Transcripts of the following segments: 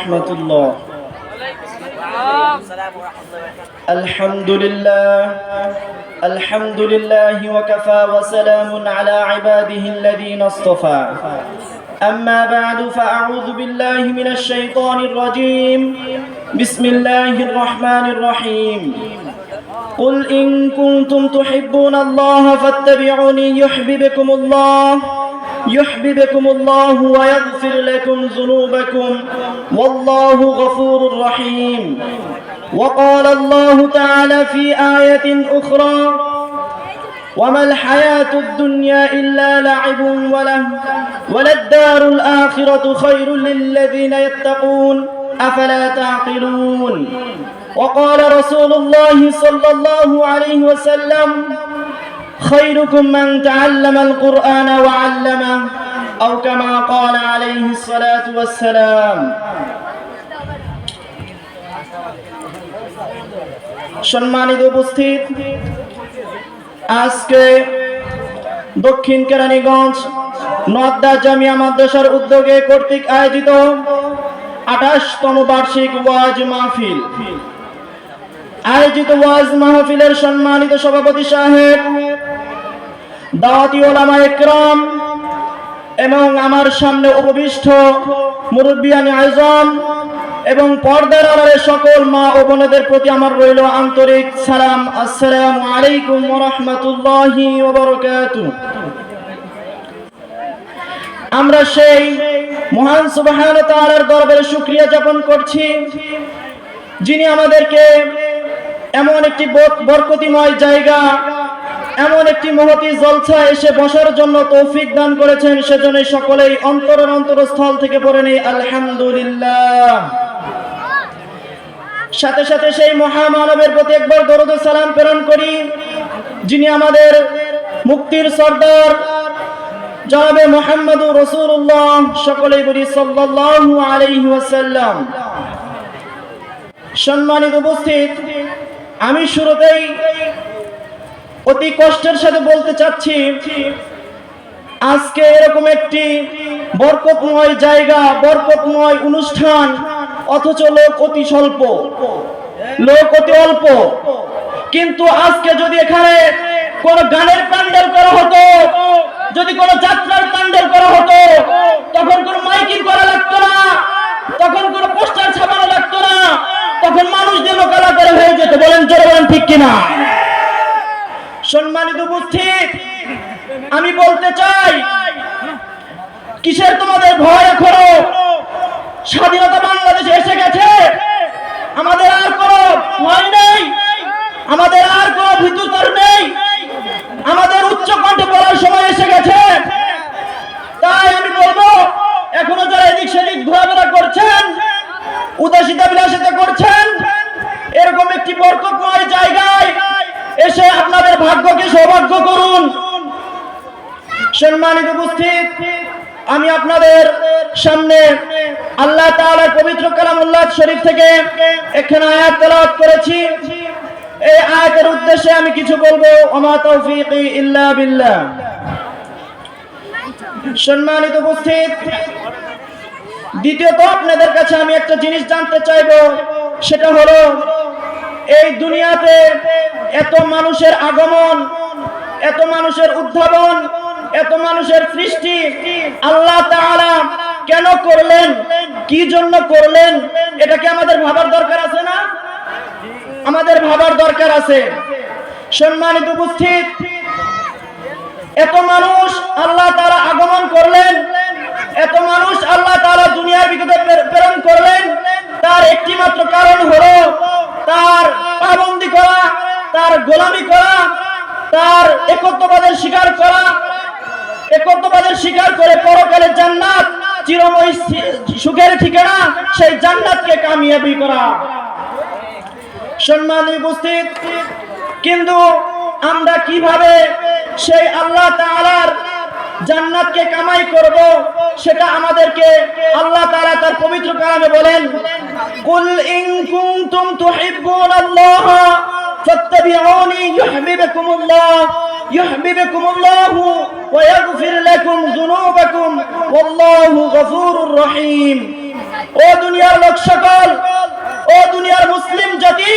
ورحمة الله. الحمد لله. الحمد لله وكفى وسلام على عباده الذين اصطفى. أما بعد فأعوذ بالله من الشيطان الرجيم. بسم الله الرحمن الرحيم. قل إن كنتم تحبون الله فاتبعوني يحببكم الله. يحببكم الله ويغفر لكم ذنوبكم. والله غفور رحيم. وقال الله تعالى في آية أخرى وما الحياة الدنيا إلا لعب وله وللدار الآخرة خير للذين يتقون. أفلا تعقلون؟ وقال رسول الله صلى الله عليه وسلم خيركم من تعلم القرآن وعلمه أو كما قال عليه الصلاة والسلام সম্মানিত উপস্থিত আজকে দক্ষিণ কেরানীগঞ্জ নদ্দা জামিয়া মাদ্রাসার উদ্যোগে কর্তৃক আয়োজিত আঠাশতম বার্ষিক ওয়াজ মাহফিল আয়োজিত ওয়াজ মাহফিলের সম্মানিত সভাপতি সাহেব এবং আমার সামনে উপবিষ্ট আয়োজন এবং পর্দার আড়ালে সকল মা ও প্রতি আমার রইল আন্তরিক সালাম, আসসালামু আলাইকুম আমরা সেই মহান তাআলার দরবারে শুকরিয়া যাপন করছি, যিনি আমাদেরকে এমন একটি বর- বরকতিময় জায়গা এমন একটি মহতি জলছা এসে বসার জন্য তৌফিক দান করেছেন সেজন্য সকলেই অন্তরের অন্তরস্থল থেকে পড়ে নেই, আলহামদুলিল্লাহ। সাথে সাথে সেই মহামানবের প্রতি একবার দরুদ সালাম প্রেরণ করি, যিনি আমাদের মুক্তির সর্দার, জনাবে মোহাম্মদ রসুল্লাহ সকলেই বলি সাল্লাল্লাহু আলাইহি ওয়াসাল্লাম। সম্মানিত উপস্থিত, আমি শুরুতেই অতি কষ্টের সাথে বলতে চাচ্ছি, আজকে এরকম একটি বরকতময় জায়গা, বরকতময় অনুষ্ঠান, অথচ লোক অতি স্বল্প। লোক অতি অল্প। কিন্তু আজকে যদি এখানে কোন গানের প্যান্ডেল করা হতো, যদি কোন যাত্রার প্যান্ডেল করা হতো, তখন কোন মাইকিং করা লাগতো না, তখন কোন পোস্টার ছাপানো লাগতো না, তখন মানুষ দিয়ে লোকালা করে হয়ে যেত। বলেন, জোরে বলেন, ঠিক কিনা? সম্মানিত উপস্থিত আমি বলতে চাই কিসের তোমাদের ভয় এখনও? স্বাধীনতা বাংলাদেশে এসে গেছে আমাদের আর কোনো ভয় নেই আমাদের আর কোনো ভিতর নেই আমাদের উচ্চ কণ্ঠে বলার সময় এসে গেছে তাই আমি বলব এখনও যারা এদিক সেদিক ঘোরাফেরা করছেন উদাসীতা বিলাসিতা করছেন এরকম একটি বরকতময় জায়গায় এসে আপনাদের ভাগ্যকে সৌভাগ্য করুন। সম্মানিত উপস্থিত, আমি আপনাদের সামনে আল্লাহ তাআলার পবিত্র কালামুল্লাহ শরীফ থেকে এখানে আয়াত তেলাওয়াত করেছি। এই আয়াতের উদ্দেশ্যে আমি কিছু বলব। ওমা ইল্লা বিল্লাহ। সম্মানিত উপস্থিত, দ্বিতীয়ত আপনাদের কাছে আমি একটা জিনিস জানতে চাইব। সেটা হলো, এই দুনিয়াতে এত মানুষের আগমন এত মানুষের উদ্ভাবন, এত মানুষের সৃষ্টি, আল্লাহ কেন করলেন? কি জন্য করলেন? এটা কি আমাদের ভাবার দরকার আছে না? আমাদের ভাবার দরকার আছে। সম্মানিত উপস্থিত, এত মানুষ আল্লাহ তারা আগমন করলেন, এত মানুষ আল্লাহ তারা দুনিয়ার বিগতে প্রে- প্রেরণ করলেন, তার একটি মাত্র কারণ হলো তার পাবন্দি করা, তার গোলামি করা তার একত্ববাদের স্বীকার করা, একত্ববাদের স্বীকার করে পরকালে জান্নাত চিরময় সুখের ঠিকানা সেই জান্নাতকে কামিয়াবি করা। সম্মানী উপস্থিত, কিন্তু আমরা কীভাবে সেই আল্লাহ তাআলার জান্নাতকে কামাই করব সেটা আমাদেরকে আল্লাহ তাআলা তার পবিত্র কালামে বলেন, কুল ইন কুনতুম তুহিব্বুনাল্লাহ ফাত্তাবিউনি ইউহিব্বুকুমুল্লাহ ইউহিব্বুকুমুল্লাহ ওয়া ইয়াগফির লাকুম যুনুবাকুম ওয়াল্লাহু গফুরুর রহিম ও দুনিয়ার লোক সকল, ও দুনিয়ার মুসলিম জাতি,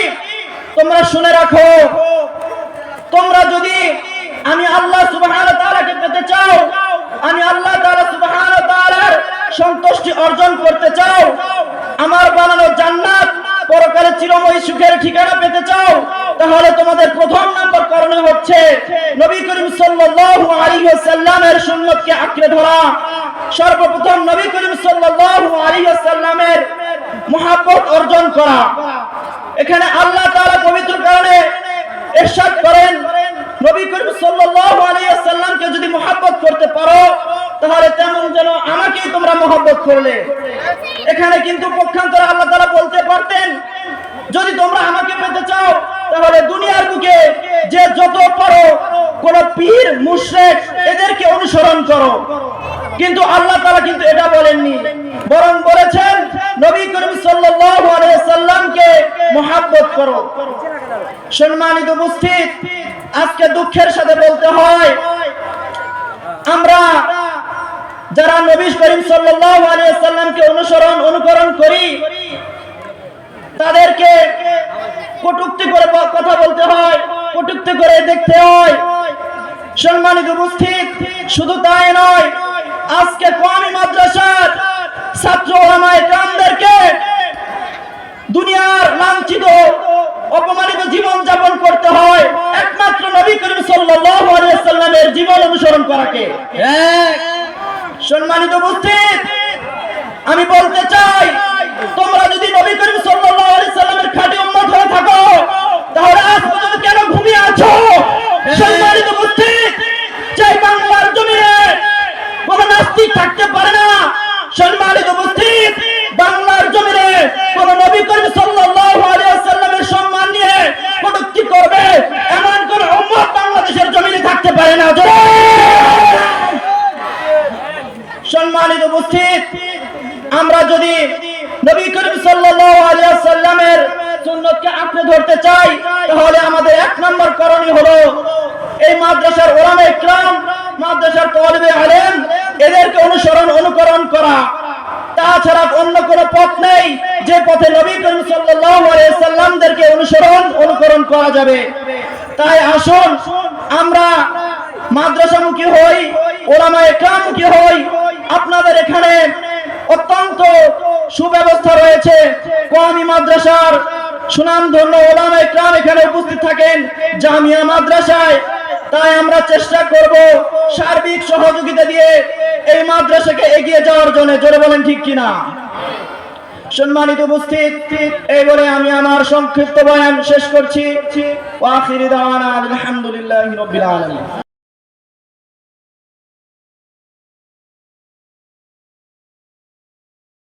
তোমরা শুনে রাখো। তোমরা যদি আমি আল্লাহ তাআলাকে পেতে চাও, আমি আল্লাহ তাআলা তাআলার সন্তুষ্টি অর্জন করতে চাও, আমার বানানো জান্নাত পরকালে চিরময় সুখের ঠিকানা পেতে চাও তাহলে তোমাদের প্রথম নম্বর করণীয় হচ্ছে নবী করিম সাল্লাল্লাহু আলাইহি ওয়াসাল্লামের সুন্নতকে আঁকড়ে ধরা। সর্বপ্রথম নবী করিম সাল্লাল্লাহু আলাইহি ওয়াসাল্লামের মহাব্বত অর্জন করা। এখানে আল্লাহ তাআলা পবিত্র কারণে ইরশাদ করেন, নবী করিম সাল্লাল্লাহু আলাইহি ওয়াসাল্লামকে যদি মহব্বত করতে পারো তাহলে তেমন যেন আমাকেই তোমরা মহব্বত করলে। এখানে কিন্তু পক্ষান্তরে আল্লাহ তাআলা বলতে পারতেন, যদি তোমরা আমাকে পেতে চাও, তাহলে দুনিয়ার বুকে যে যত পারো, কোন পীর, মুশরিক, এদেরকে অনুসরণ করো। কিন্তু আল্লাহ তাআলা কিন্তু এটা বলেননি, বরং বলেছেন, নবী করিম সাল্লামকে মহব্বত করো। সম্মানিত উপস্থিত, আজকে দুঃখের সাথে বলতে হয়, আমরা যারা নবী করিম সাল্লামকে অনুসরণ, অনুকরণ করি, তাদেরকে কটূক্তি করে কথা বলতে হয়, কটূক্তি করে দেখতে হয়। সম্মানিত উপস্থিত, শুধু তাই নয়, আজকে কোয়ামি মাদ্রাসার ছাত্র ওলামায়ে কামদেরকে দুনিয়ার লাঞ্ছিত, অপমানিত জীবন যাপন করতে হয়, একমাত্র নবী করিম সাল্লামের জীবন অনুসরণ করাকে। সম্মানিত উপস্থিত, আমি বলতে চাই, তোমরা যদি নবী করিম সাল্লাল্লাহু আলাইহি সাল্লামের খাঁটি উম্মত হয়ে থাকো, তাহলে আজ পর্যন্ত কেন ঘুমিয়ে আছো? সম্মানিত উপস্থিত চাই বাংলার জমিনে কোন নাস্তিক থাকতে পারে না। সম্মানিত উপস্থিত, বাংলার জমিনে কোন নবী করিম সাল্লাল্লাহু আলাইহি সাল্লামের সম্মান নিয়ে কটূক্তি করবে এমন কোন উম্মত বাংলাদেশের জমিনে থাকতে পারে না। সম্মানিত উপস্থিত। আমরা যদি নবী করিম সাল্লাল্লাহু আলাইহি সাল্লামের সুন্নতকে আঁকড়ে ধরতে চাই, তাহলে আমাদের এক নম্বর করণীয় হলো এই মাদ্রাসার ওলামা ইকরাম, মাদ্রাসার তালিবে আলেম, এদেরকে অনুসরণ, অনুকরণ করা। তাছাড়া অন্য কোনো পথ নেই যে পথে নবী করিম সাল্লাল্লাহু আলাইহি সাল্লামদেরকে অনুসরণ, অনুকরণ করা যাবে। তাই আসুন, আমরা মাদ্রাসামুখী হই, ওলামা একরামুখী হই আপনাদের এখানে অত্যন্ত সুব্যবস্থা রয়েছে। কোয়ামি মাদ্রাসার সুনামধন্য ওলামা একরাম এখানে উপস্থিত থাকেন। জামিয়া মাদ্রাসায়। তাই আমরা চেষ্টা করব সার্বিক সহযোগিতা দিয়ে এই মাদ্রাসাকে এগিয়ে যাওয়ার জন্য। জোরে বলেন ঠিক কিনা? সম্মানিত উপস্থিত, এই বলে আমি আমার সংক্ষিপ্ত বয়ান শেষ করছি। আলহামদুলিল্লাহি